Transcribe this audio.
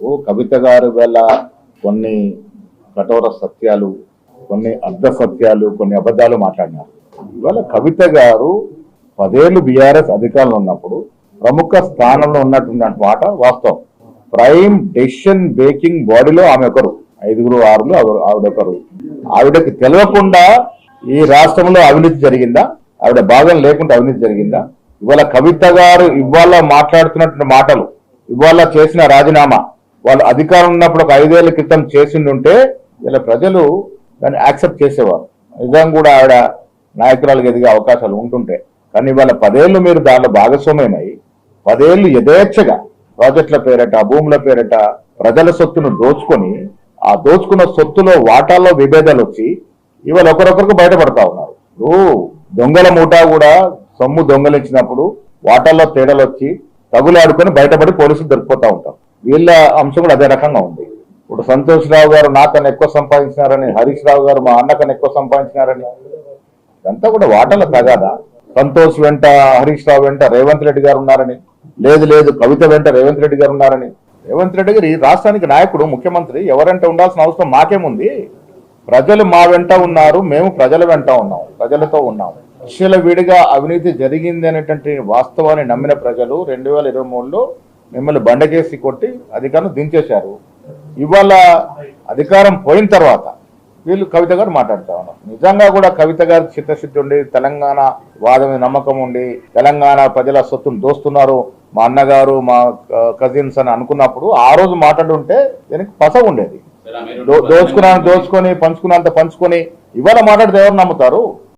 ఓ కవిత గారు వేళ కొన్ని కఠోర సత్యాలు కొన్ని అర్ధ సత్యాలు కొన్ని అబద్ధాలు మాట్లాడినారు. ఇవాళ కవిత గారు పదేళ్ళు బీఆర్ఎస్ అధికారంలో ఉన్నప్పుడు ప్రముఖ స్థానంలో ఉన్నటువంటి మాట వాస్తవం. ప్రైమ్ డెసిషన్ బేకింగ్ బాడీలో ఆమె ఒకరు ఐదుగురు ఆరులు ఆవిడొకరు ఆవిడ ఒకరు. ఆవిడకి తెలియకుండా ఈ రాష్ట్రంలో అవినీతి జరిగిందా? ఆవిడ భాగం లేకుండా అవినీతి జరిగిందా? ఇవాళ కవిత గారు ఇవాళ మాట్లాడుతున్నటువంటి మాటలు ఇవాళ చేసిన రాజీనామా వాళ్ళు అధికారం ఉన్నప్పుడు ఒక ఐదేళ్ళ క్రితం చేసిండుంటే ఇలా ప్రజలు దాన్ని యాక్సెప్ట్ చేసేవారు. నిజం కూడా ఆవిడ నాయకురాలకు ఎదిగే అవకాశాలు ఉంటుంటే. కానీ ఇవాళ పదేళ్ళు మీరు దానిలో భాగస్వామ్యమై పదేళ్ళు యథేచ్ఛగా ప్రాజెక్టుల పేరట భూముల పేరట ప్రజల సొత్తును దోచుకొని ఆ దోచుకున్న సొత్తులో వాటాల్లో విభేదాలు వచ్చి ఇవాళ ఒకరొకరికి బయటపడతా ఉన్నారు. ఇప్పుడు దొంగల మూటా కూడా సొమ్ము దొంగలించినప్పుడు వాటాల్లో తేడాలు వచ్చి తగులాడుకొని బయటపడి పోలీసులు దొరికిపోతా ఉంటారు. వీళ్ళ అంశం కూడా అదే రకంగా ఉంది. ఇప్పుడు సంతోష్ రావు గారు నాకన్నా ఎక్కువ సంపాదించినారని హరీష్ రావు గారు మా అన్నకన్నా ఎక్కువ సంపాదించినారని ఇదంతా కూడా వాటల తగాదా. సంతోష్ వెంట హరీష్ రావు వెంట రేవంత్ రెడ్డి గారు ఉన్నారని లేదు లేదు కవిత వెంట రేవంత్ రెడ్డి గారు ఉన్నారని. రేవంత్ రెడ్డి గారు ఈ రాష్ట్రానికి నాయకుడు ముఖ్యమంత్రి ఎవరంటే ఉండాల్సిన అవసరం మాకేముంది? ప్రజలు మా వెంట ఉన్నారు మేము ప్రజల వెంట ఉన్నాం ప్రజలతో ఉన్నాం. విషయాల విడిగా అవినీతి జరిగింది అనేటువంటి వాస్తవాన్ని నమ్మిన ప్రజలు రెండు వేల ఇరవై మూడులో మిమ్మల్ని బండకేసి కొట్టి అధికారం దించేశారు. ఇవాళ అధికారం పోయిన తర్వాత వీళ్ళు కవిత గారు మాట్లాడుతా ఉన్నారు. నిజంగా కూడా కవిత గారికి చిత్తశుద్ధి ఉండి తెలంగాణ వాదం నమ్మకం ఉండి తెలంగాణ ప్రజల సొత్తును దోస్తున్నారు. మా అన్నగారు మా కజిన్స్ అని అనుకున్నప్పుడు ఆ రోజు మాట్లాడుంటే దీనికి పస ఉండేది. దోచుకున్నాను దోచుకొని పంచుకున్నంత పంచుకొని ఇవాళ మాట్లాడితే ఎవరు నమ్ముతారు?